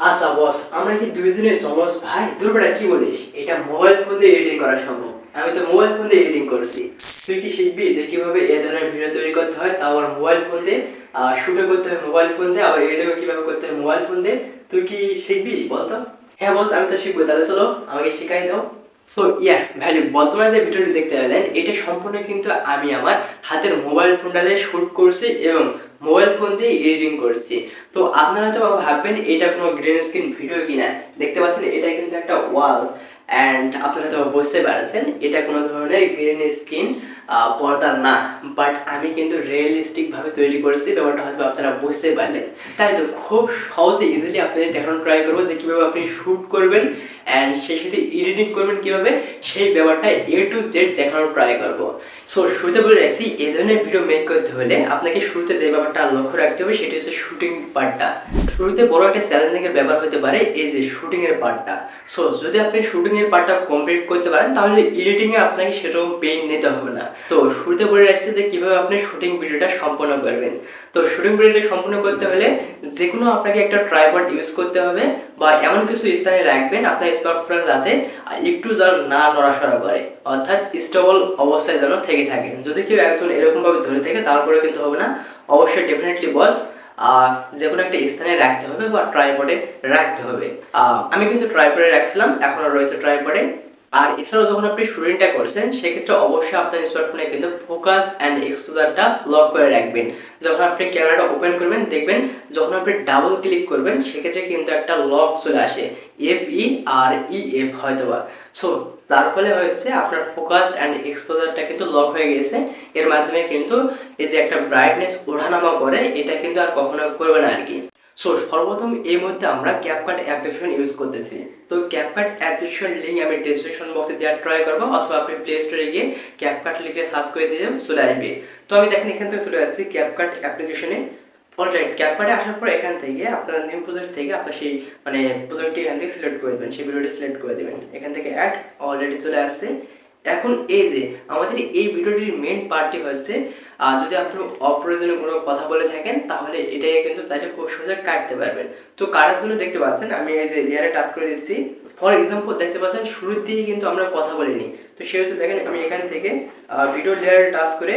আচ্ছা বস, আমরা কি দুইজনের জমজ ভাই তোর বেটা কি বলিস? এটা মোবাইল ফোন দিয়ে এডিটিং করা সম্ভব। আমি তো মোবাইল ফোন দিয়ে এডিটিং করছি। তুই কি শিখবি যে কীভাবে এ ধরনের ভিডিও তৈরি করতে হয়? তা আবার মোবাইল ফোন দিয়ে আর শুটে করতে হয় মোবাইল ফোন দিয়ে, আবার এডিটিং কীভাবে করতে হয় মোবাইল ফোন দিয়ে। তুই কি শিখবি, বলতো? হ্যাঁ বস, আমি তো শিখব। তাহলে চলো, আমাকে শেখাই দাও। সো ইয়া বর্তমানে যে ভিডিওটি দেখতে পেলেন, এটা সম্পূর্ণ কিন্তু আমি আমার হাতের মোবাইল ফোনটা দিয়ে শ্যুট করছি এবং মোবাইল ফোন দিয়ে এডিটিং করছি। তো আপনারা তো ভাববেন, এটা কোনো গ্রিন স্ক্রিন ভিডিও কিনা? দেখতে পাচ্ছেন, এটা কিন্তু একটা ওয়াল অ্যান্ড আপনারা তো বুঝতে পারছেন, এটা কোনো ধরনের গ্রিন স্ক্রিন পর্দা না। বাট আমি কিন্তু রিয়েলিস্টিক ভাবে তৈরি করেছি, ব্যাপারটা হয়তো আপনারা বুঝতে পারলেন। তাই তো খুব সহজে ইজিলি আপনাদের দেখানোর ট্রাই করব যে কীভাবে আপনি শ্যুট করবেন অ্যান্ড সেই সাথে এডিটিং করবেন কীভাবে, সেই ব্যাপারটা এ টু জেড দেখানোর ট্রাই করব। সো শুরুতে বলে রাখছি এই ধরনের ভিডিও মেক করতে হলে আপনাকে শুরুতে যে ব্যাপারটা লক্ষ্য রাখতে হবে সেটি হচ্ছে শুটিং পার্টটা শুরুতে বড় একটা চ্যালেঞ্জিং এর ব্যাপার হতে পারে এই যে শুটিং এর পার্টটা সো যদি আপনি শুটিং এর পার্টটা কমপ্লিট করতে পারেন, তাহলে এডিটিংয়ে আপনাকে সেরকম পেইন নিতে হবে না। তো শুরুতে বলে রাখছি যে কীভাবে আপনি শুটিং ভিডিওটা সম্পন্ন করবেন। তো শুটিং ভিডিওটা সম্পূর্ণ করতে হলে যে কোনো আপনাকে একটা ট্রাইপড ইউজ করতে হবে বা এমন কিছু স্থানে রাখবেন, আপনার স্মার্টফোন যাতে একটু যেন না নড়াচড়া করে, অর্থাৎ স্টেবল অবস্থায় যেন থেকে থাকে। যদি কেউ একজন এরকম ভাবে ধরে থাকে তারপরে কিন্তু হবে না। অবশ্যই ডেফিনেটলি বস যে কোনো একটা স্থানে রাখতে হবে বা ট্রাইপডে রাখতে হবে। আমি কিন্তু ট্রাইপডে রাখছিলাম এখনও রয়েছে ট্রাইপডে আর এছাড়াও যখন আপনি শুটিংটা করছেন, সেক্ষেত্রে অবশ্যই আপনার স্মার্টফোনে কিন্তু ফোকাস অ্যান্ড এক্সপোজারটা লক করে রাখবেন। যখন আপনি ক্যামেরাটা ওপেন করবেন, দেখবেন যখন আপনি ডাবল ক্লিক করবেন, সেক্ষেত্রে কিন্তু একটা লক চলে আসে। F E R E F হয়তোবা। সো তার ফলে হচ্ছে আপনার ফোকাস অ্যান্ড এক্সপোজারটা কিন্তু লক হয়ে গেছে। এর মাধ্যমে কিন্তু এই যে একটা ব্রাইটনেস ওঠানামা করে, এটা কিন্তু আর কখনো করবে না আর কি। সো সর্বপ্রথম এই মধ্যে আমরা ক্যাপকাট অ্যাপ্লিকেশন ইউজ করতেছি। তো ক্যাপকাট অ্যাপ্লিকেশন লিঙ্ক আমি ডিসক্রিপশন বক্সে দেওয়ার ট্রাই করব, অথবা আপনি প্লে স্টোরে গিয়ে ক্যাপকাট লিখে সার্চ করে দিয়ে চলে আসবে। তো আমি দেখেন এখান থেকে চলে যাচ্ছি ক্যাপকাট অ্যাপ্লিকেশনে অলরাইট ক্যাপকাটে আসার পর এখান থেকে আপনার নিউ প্রজেক্ট থেকে আপনার সেই মানে প্রজেক্টটি এখান থেকে সিলেক্ট করে দেবেন, সেই ভিডিওটি সিলেক্ট করে দেবেন। এখান থেকে অ্যাড অলরেডি চলে আসছে। এখন এই যে, আমাদের এই ভিডিওটির মেন পার্টটি হচ্ছে যদি আপনি অপ্রয়োজনীয় কোনো কথা বলে থাকেন, তাহলে এটাকে কিন্তু চাইলে খুব সহজে কাটতে পারবেন। তো কাটার জন্য দেখতে পাচ্ছেন, আমি এই যে লেয়ারে টাচ করে দিচ্ছি। ফর এক্সাম্পল দেখতে পাচ্ছেন, শুরুর দিকে কিন্তু আমরা কথা বলিনি। তো সেহেতু দেখেন, আমি এখান থেকে ভিডিও লেয়ারে টাচ করে,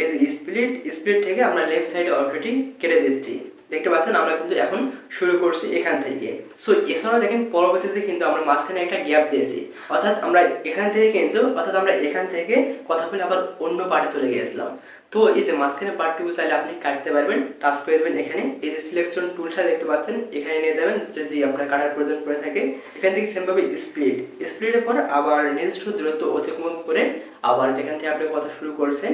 এই যে স্প্লিট স্প্লিট থেকে আমরা লেফট সাইড অংশটি কেটে দিচ্ছি। দেখতে পাচ্ছেন, আমরা কিন্তু এখন শুরু করছি এখান থেকে। সো এছাড়াও দেখেন, পরবর্তীতে কিন্তু আমরা মাঝখানে একটা গ্যাপ দিয়েছি। অর্থাৎ আমরা এখান থেকে কিন্তু, অর্থাৎ আমরা এখান থেকে কথা বলে আবার অন্য পার্টে চলে গিয়েছিলাম। তো এই যে মাঝখানে পার্টটুকু চাইলে আপনি কাটতে পারবেন টাচ করে দেবেন এখানে। এই যে সিলেকশন টুলটা দেখতে পাচ্ছেন, এখানে নিয়ে যাবেন, যদি আপনার কাটার প্রয়োজন পড়ে থাকে। এখান থেকে সেমভাবে স্পিড স্পিডের পর আবার নির্দিষ্ট দূরত্ব অতিক্রম করে আবার যেখান থেকে আপনি কথা শুরু করছেন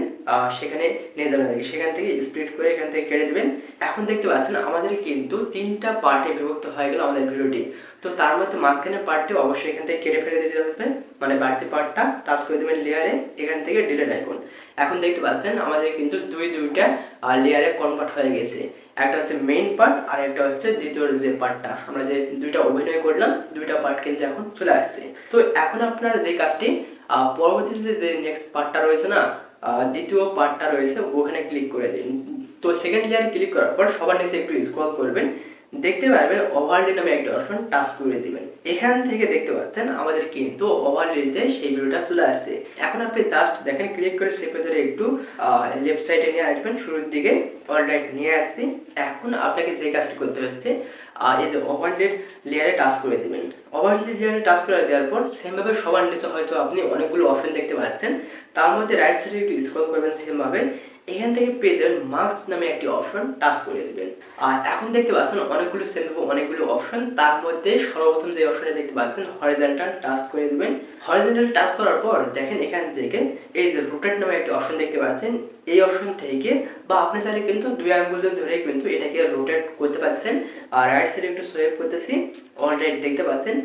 সেখানে নিয়ে যাবেন সেখান থেকে স্প্লিট করে এখান থেকে কেটে দেবেন। এখন দেখতে পাচ্ছেন আমাদের কিন্তু তিনটা পার্টে বিভক্ত হয়ে গেল আমাদের ভিডিওটি তো তার মধ্যে মাঝখানের পার্টটি অবশ্যই এখান থেকে কেটে ফেলে দিতে হবে। মানে বাড়তি পার্টটা টাচ করে দেবেন লেয়ারে এখান থেকে ডিলেট আইকন এখন দেখতে পাচ্ছেন আমাদের কিন্তু দুই দুইটা লেয়ারে কনভার্ট হয়ে গেছে। একটা হচ্ছে মেইন পার্ট আর একটা হচ্ছে দ্বিতীয় যে পার্টটা আমরা যে দুইটা অভিনয় করলাম, দুইটা পার্ট কিন্তু এখন চলে আসছে। তো এখন আপনার যে কাজটি পরবর্তীতে যে নেক্সট পার্টটা রয়েছে না দ্বিতীয় পার্টটা রয়েছে, ওখানে ক্লিক করে দিন। তো সেকেন্ড লেয়ারে ক্লিক করার পর সবার নিচে একটু স্ক্রল করবেন, দেখতে পারবেন ওভারলে নামে একটা অপশন টাচ করে দিবেন। এখান থেকে দেখতে পাচ্ছেন আমাদের কিন্তু ওভারলেতে সেই ভিডিওটা চলে আসছে। এখন আপনি জাস্ট দেখেন ক্লিক করে সেপে ধরে একটু লেফট সাইডে নিয়ে আসবেন, শুরুর দিকে অলরাইট নিয়ে আসছি। এখন আপনাকে যে কাজটি করতে হচ্ছে এই যে ওভারলেট লেয়ারে টাচ করে দিবেন। ওভারলেট লেয়ারে টাচ করে দেওয়ার পর সেমভাবে সবার নিচে হয়তো আপনি অনেকগুলো অপশন দেখতে পাচ্ছেন। তার মধ্যে রাইট সাইডে একটু স্ক্রল করবেন সেমভাবে এখান থেকে পেয়ে যাবেন মার্কস নামে একটি অপশন টাচ করে দিবেন। আর এখন দেখতে পাচ্ছেন অনেকগুলো সেল অনেকগুলো অপশন তার মধ্যে সর্বপ্রথম যে অপশনে দেখতে পাচ্ছেন হরিজন্টাল টাচ করে দিবেন। হরিজন্টাল টাচ করার পর দেখেন এখান থেকে এই যে রোটেট নামে একটি অপশন দেখতে পাচ্ছেন, এই অপশন থেকে বা আপনি চাইলে কিন্তু দুই আঙ্গুল ধরে কিন্তু এটাকে রোটেট করতে পারছেন। আর রাইট সাইডে একটু সোয়েপ করতেছি অলরাইট দেখতে পাচ্ছেন।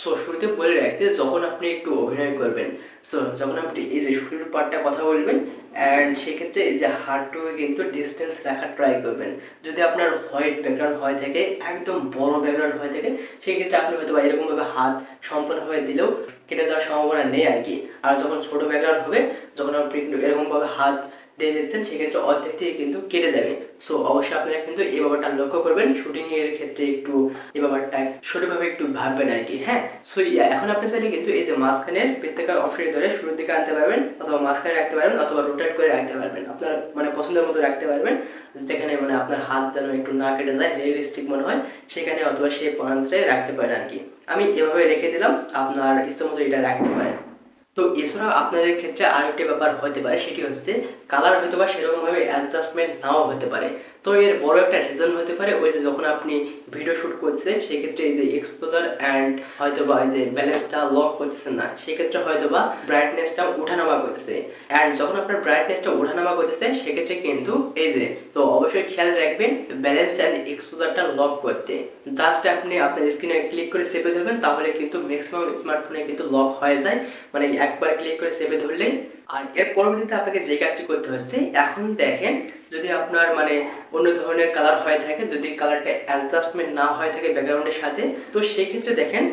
সো শুরুতে বলে রাখছি, যখন আপনি একটু অভিনয় করবেন, সো যখন আপনি এই যে শুরুর পার্টটা কথা বলবেন অ্যান্ড সেক্ষেত্রে এই যে হার্টটুকু কিন্তু ডিস্টেন্স রাখার ট্রাই করবেন। যদি আপনার হোয়াইট ব্যাকগ্রাউন্ড হয়ে থাকে, একদম বড় ব্যাকগ্রাউন্ড হয়ে থাকে, সেক্ষেত্রে আপনি হয়তো এরকমভাবে হাত সম্পূর্ণভাবে দিলেও কেটে যাওয়ার সম্ভাবনা নেই আর কি আর যখন ছোট ব্যাকগ্রাউন্ড হবে, যখন আপনি কিন্তু এরকমভাবে হাত দিয়ে দিচ্ছেন, সেক্ষেত্রে অর্ধেক থেকে কিন্তু কেটে যাবে। সো অবশ্যই আপনারা কিন্তু এই ব্যাপারটা লক্ষ্য করবেন শুটিং এর ক্ষেত্রে একটু এই ব্যাপারটা সঠিকভাবে একটু ভাববেন আর কি হ্যাঁ? সো এখন আপনি চাইলে কিন্তু এই যে মাঝখানের প্রত্যেকের অপশন ধরে শুরুর দিকে আনতে পারবেন অথবা মাঝখানে রাখতে পারবেন অথবা রোটেট করে রাখতে পারবেন। আপনার মানে পছন্দের মতো রাখতে পারবেন, যেখানে মানে আপনার হাত যেন একটু না কেটে যায় রিয়েলিস্টিক মনে হয়, সেখানে অথবা সেই প্রান্তে রাখতে পারেন আর কি। আমি এভাবে রেখে দিলাম, আপনার ইচ্ছে মতো এটা রাখতে পারেন। তো এছাড়াও আপনাদের ক্ষেত্রে আরেকটি ব্যাপার হতে পারে, সেটি হচ্ছে কালার হয়তো বা সেরকমভাবে অ্যাডজাস্টমেন্ট নাও হতে পারে। তো এর বড় একটা রিজন হতে পারে ওই যে যখন আপনি ভিডিও শুট করছেন, সেক্ষেত্রে এই যে এক্সপোজার অ্যান্ড হয়তো বা এই যে ব্যালেন্সটা লক করতেছে না, সেক্ষেত্রে হয়তো বা ব্রাইটনেসটা উঠানামা করতেছে। অ্যান্ড যখন আপনার ব্রাইটনেসটা উঠানামা করতেছে, সেক্ষেত্রে কিন্তু এই যে, তো অবশ্যই খেয়াল রাখবেন ব্যালেন্স অ্যান্ড এক্সপোজারটা লক করতে। জাস্ট আপনি আপনার স্ক্রিনে ক্লিক করে সেভে ধরবেন, তাহলে কিন্তু ম্যাক্সিমাম স্মার্টফোনে কিন্তু লক হয়ে যায়। মানে একবার ক্লিক করে সেভে ধরলেই আর এর পরবর্তীতে আপনাকে যে কাজটি করতে হচ্ছে, এখন দেখেন যদি আপনার মানে অন্য ধরনের কালার হয়ে থাকে, যদি কালারটা অ্যাডজাস্টমেন্ট না হয়ে থাকে ব্যাকগ্রাউন্ডের সাথে, তো সেক্ষেত্রে দেখেন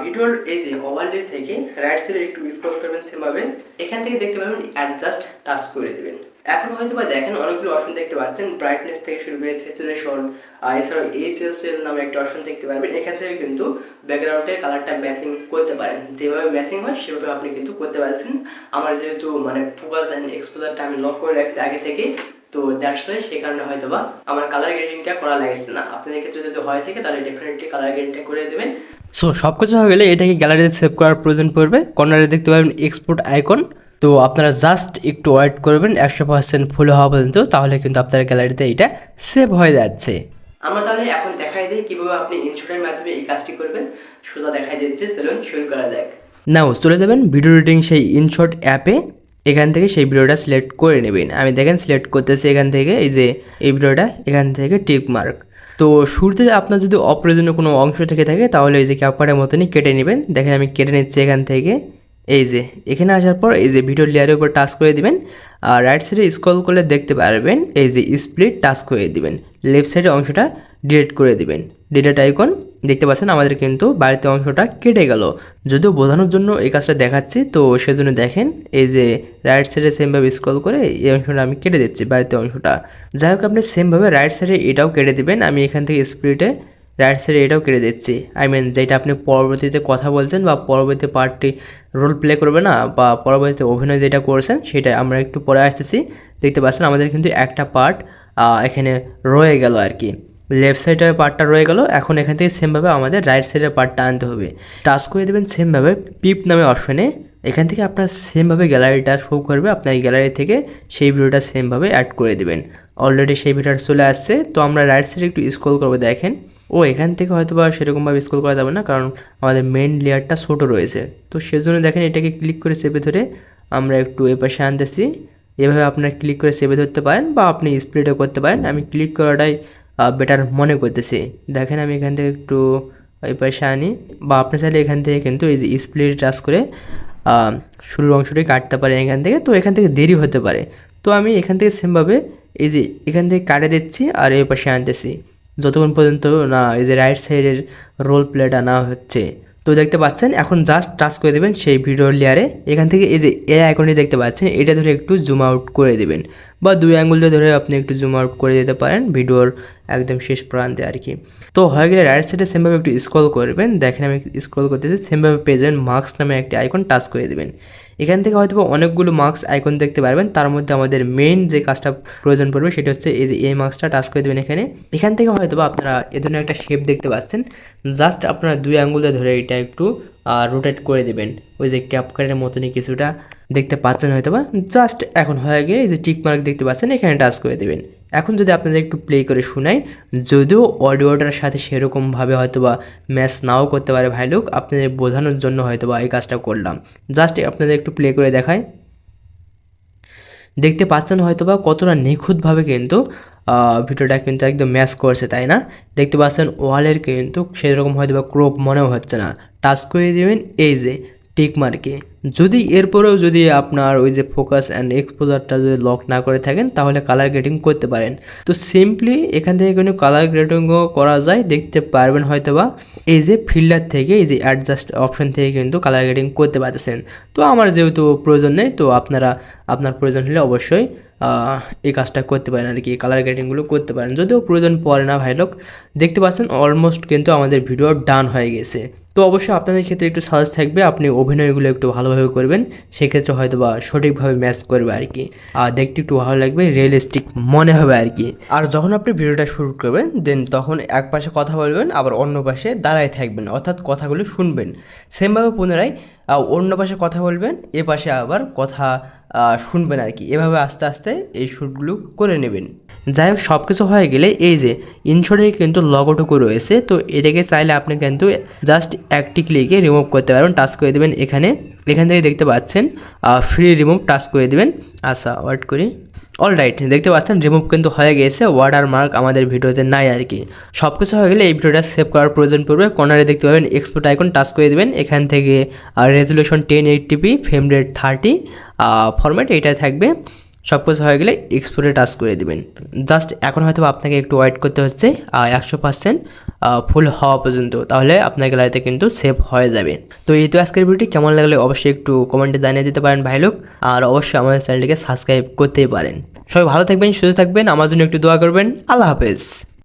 ভিডিওর এই যে ওভারলে থেকে রাইট সাইডে একটু স্ক্রল করবেন সেভাবে, এখান থেকে দেখতে পাবেন অ্যাডজাস্ট টাচ করে দেবেন। এখন হয়তো বা দেখেন অনেকগুলো অপশন দেখতে পাচ্ছেন। ব্রাইটনেস থেকে শুরু করে স্যাচুরেশন এছাড়াও এই সেল সেল নামে একটা অপশন দেখতে পারবেন। এখান থেকে কিন্তু ব্যাকগ্রাউন্ডের কালারটা ম্যাচিং করতে পারেন। যেভাবে ম্যাচিং হয়, সেভাবে আপনি কিন্তু করতে পারছেন। আমার যেহেতু মানে ফোকাস অ্যান্ড এক্সপোজারটা আমি লক করে রাখছি আগে থেকে তো দ্যাটস ওয়াই সেই কারণে হয়তো বা আমার কালার গ্রেডিংটা করা লাগছে না। আপনাদের ক্ষেত্রে যদি হয় থাকে, তাহলে ডেফিনেটলি কালার গ্রেডিংটা করে দেবেন। সো সব কিছু হয়ে গেলে এটাকে গ্যালারিতে সেভ করার প্রয়োজন পড়বে। কর্নারে দেখতে পাবেন এক্সপোর্ট আইকন তো আপনারা জাস্ট একটু ওয়েট করবেন একশো পার্সেন্ট ফুল হওয়া পর্যন্ত তাহলে কিন্তু আপনার গ্যালারিতে এটা সেভ হয়ে যাচ্ছে। আমরা তাহলে এখন দেখাই দিই কীভাবে আপনি ইনস্টুটের মাধ্যমে এই কাজটি করবেন। সোজা দেখাই দিচ্ছে চলুন শুরু করা যাক। নাও চলে যাবেন ভিডিও রিডিং সেই ইনশট অ্যাপে এখান থেকে সেই ভিডিওটা সিলেক্ট করে নেবেন। আমি দেখেন সিলেক্ট করতেছি এখান থেকে এই যে এই ভিডিওটা এখান থেকে টিক মার্ক তো শুরুতে আপনার যদি অপ্রয়োজনীয় কোনো অংশ থেকে থাকে তাহলে এই যে ক্যাপকার্ডের মতনই কেটে নেবেন। দেখেন আমি কেটে নিচ্ছি এখান থেকে। এই যে, এখানে আসার পর এই যে ভিডিও লেয়ারের উপর টাচ করে দিবেন, আর রাইট সাইডে স্ক্রল করলে দেখতে পারবেন এই যে স্প্লিট টাচ করে দিবেন। লেফট সাইডের অংশটা ডিলিট করে দিবেন। ডিলিট আইকন দেখতে পাচ্ছেন আমাদের কিন্তু বাড়িতে অংশটা কেটে গেল। যদিও বোঝানোর জন্য এই কাজটা দেখাচ্ছি, তো সেজন্য দেখেন এই যে রাইট সাইডে সেমভাবে স্ক্রল করে এই অংশটা আমি কেটে দিচ্ছি বাড়িতে অংশটা। যাই হোক, আপনি সেমভাবে রাইট সাইডে এটাও কেটে দিবেন। আমি এখান থেকে স্প্লিটে রাইট সাইডে এটাও কেটে দিচ্ছি। আই মিন যেটা আপনি পরবর্তীতে কথা বলছেন বা পরবর্তী পার্টটি রোল প্লে করবে না বা পরবর্তীতে অভিনয় যেটা করছেন, সেটা আমরা একটু পরে আসতেছি। দেখতে পাচ্ছেন আমাদের কিন্তু একটা পার্ট এখানে রয়ে গেল আর কি লেফট সাইডের পার্টটা রয়ে গেল। এখন এখান থেকে সেমভাবে আমাদের রাইট সাইডের পার্টটা আনতে হবে। টাচ করে দেবেন সেমভাবে পিপ নামে অপশনে এখান থেকে আপনার সেমভাবে গ্যালারিটা শো করবে। আপনার গ্যালারি থেকে সেই ভিডিওটা সেমভাবে অ্যাড করে দেবেন। অলরেডি সেই ভিডিওটা চলে আসছে। তো আমরা রাইট সাইডে একটু স্ক্রল করব দেখেন। ও এখান থেকে হয়তো বা সেরকমভাবে স্ক্রল করা যাবে না, কারণ আমাদের মেন লেয়ারটা ছোটো রয়েছে। তো সেজন্য দেখেন এটাকে ক্লিক করে চেপে ধরে আমরা একটু এ পাশে আনতেছি। এভাবে আপনারা ক্লিক করে সেভে ধরতে পারেন বা আপনি স্প্লিটও করতে পারেন। আমি ক্লিক করাটাই বেটার মনে করতেছি। দেখেন আমি এখান থেকে একটু এই পাশে আনি। বা আপনি চাইলে এখান থেকে কিন্তু এই যে স্প্লিট টাচ করে শুরুর অংশটি কাটতে পারেন এখান থেকে। তো এখান থেকে দেরি হতে পারে। তো আমি এখান থেকে সেমভাবে এই যে এখান থেকে কাটে দিচ্ছি আর এই পাশে আনতেছি। যতক্ষণ পর্যন্ত না এই যে রাইট সাইডের রোল প্লেটা না হচ্ছে। তো দেখতে পাচ্ছেন, এখন জাস্ট টাচ করে দেবেন সেই ভিডিও লেয়ারে এখান থেকে এই যে এ আইকনটি দেখতে পাচ্ছেন, এটা ধরে একটু জুম আউট করে দেবেন। বা দুই আঙ্গুল ধরে আপনি একটু জুম আউট করে দিতে পারেন ভিডিওর একদম শেষ প্রান্তে আর কি। তো হয়ে গেলে রাইট সাইডে সেমভাবে একটু স্ক্রল করবেন। দেখেন আমি স্ক্রল করতেছি সেমভাবে পেয়ে যাবেন মার্কস নামে একটি আইকন টাচ করে দেবেন। এখান থেকে হয়তো অনেকগুলো মার্কস আইকন দেখতে পারবেন। তার মধ্যে আমাদের মেইন যে কাজটা প্রয়োজন পড়বে সেটা হচ্ছে এই যে এই মার্কসটা টাচ করে দেবেন এখানে। এখান থেকে হয়তো আপনারা এ ধরনের একটা শেপ দেখতে পাচ্ছেন। জাস্ট আপনারা দুই আঙ্গুলে ধরে এটা একটু রোটেট করে দেবেন। ওই যে ক্যাপকারের মতনই কিছুটা দেখতে পাচ্ছেন হয়তো বা জাস্ট এখন হয়ে গিয়ে এই যে টিক মার্ক দেখতে পাচ্ছেন, এখানে টাচ করে দেবেন। এখন যদি আপনাদের একটু প্লে করে শোনাই, যদিও অডিওটার সাথে সেরকমভাবে হয়তো বা ম্যাচ নাও করতে পারে ভাই লোক, আপনাদের বোঝানোর জন্য হয়তো বা এই কাজটা করলাম। জাস্ট আপনাদের একটু প্লে করে দেখায় দেখতে পাচ্ছেন হয়তো বা কতটা নিখুঁতভাবে কিন্তু ভিডিওটা কিন্তু একদম ম্যাচ করছে, তাই না? দেখতে পাচ্ছেন ওয়ালের কিন্তু সেরকম হয়তো বা ক্রোপ মনেও হচ্ছে না। টাচ করে দেবেন, এই যে টিক মার্কে যদি এরপরেও যদি আপনার ওই যে ফোকাস অ্যান্ড এক্সপোজারটা যদি লক না করে থাকেন, তাহলে কালার গ্রেডিং করতে পারেন। তো সিম্পলি এখান থেকে কিন্তু কালার গ্রেডিংও করা যায়, দেখতে পারবেন হয়তো বা এই যে ফিল্ডার থেকে, এই যে অ্যাডজাস্ট অপশন থেকে কিন্তু কালার গ্রেডিং করতে পারতেছেন। তো আমার যেহেতু প্রয়োজন নেই, তো আপনারা, আপনার প্রয়োজন হলে অবশ্যই এই কাজটা করতে পারেন আর কি কালার গ্রেডিংগুলো করতে পারেন। যদিও প্রয়োজন পড়ে না ভাই লোক, দেখতে পাচ্ছেন অলমোস্ট কিন্তু আমাদের ভিডিও ডান হয়ে গেছে। তো অবশ্যই আপনাদের ক্ষেত্রে একটু সাজেস্ট থাকবে, আপনি অভিনয়গুলো একটু ভালোভাবে করবেন, সেক্ষেত্রে হয়তো বা সঠিকভাবে ম্যাচ করবে আর কি। আর দেখতে একটু ভালো লাগবে রিয়েলিস্টিক মনে হবে আর কি। আর যখন আপনি ভিডিওটা শুরু করবেন দেন তখন এক পাশে কথা বলবেন, আবার অন্য পাশে দাঁড়ায় থাকবেন, অর্থাৎ কথাগুলো শুনবেন। সেমভাবে পুনরায় অন্য পাশে কথা বলবেন, এ পাশে আবার কথা শুনবেন আর কি। এভাবে আস্তে আস্তে এই শ্যুটগুলো করে নেবেন। যাই হোক সব কিছু হয়ে গেলে এই যে ইনশোরের কিন্তু লগোটুকু রয়েছে, তো এটাকে চাইলে আপনি কিন্তু জাস্ট একটি ক্লিকে রিমুভ করতে পারবেন টাচ করে দেবেন এখানে। এখান থেকে দেখতে পাচ্ছেন ফ্রি রিমুভ টাচ করে দেবেন। আচ্ছা ওয়েট করি। অল রাইট দেখতে পাচ্ছেন রিমুভ কিন্তু হয়ে গেছে ওয়াটার মার্ক আমাদের ভিডিওতে নাই আর কি। সব কিছু হয়ে গেলে এই ভিডিওটা সেভ করার প্রয়োজন পড়বে। কর্নারে দেখতে পাবেন এক্সপোর্ট আইকন টাচ করে দেবেন। এখান থেকে resolution ten eighty P frame rate thirty format এইটাই থাকবে। সব কিছু হয়ে গেলে এক্সপোর্টে টাচ করে দিবেন। জাস্ট এখন হয়তো আপনাকে একটু ওয়েট করতে হচ্ছে একশো পার্সেন্ট ফুল হওয়া পর্যন্ত, তাহলে আপনার গ্যালারিতে কিন্তু সেভ হয়ে যাবে। তো এই তো আজকের ভিডিওটি কেমন লাগলে অবশ্যই একটু কমেন্টে জানিয়ে দিতে পারেন ভাই লোক, আর অবশ্যই আমাদের চ্যানেলটিকে সাবস্ক্রাইব করতেই পারেন। সবাই ভালো থাকবেন, সুস্থ থাকবেন, আমার জন্য একটু দোয়া করবেন, আল্লাহ হাফেজ।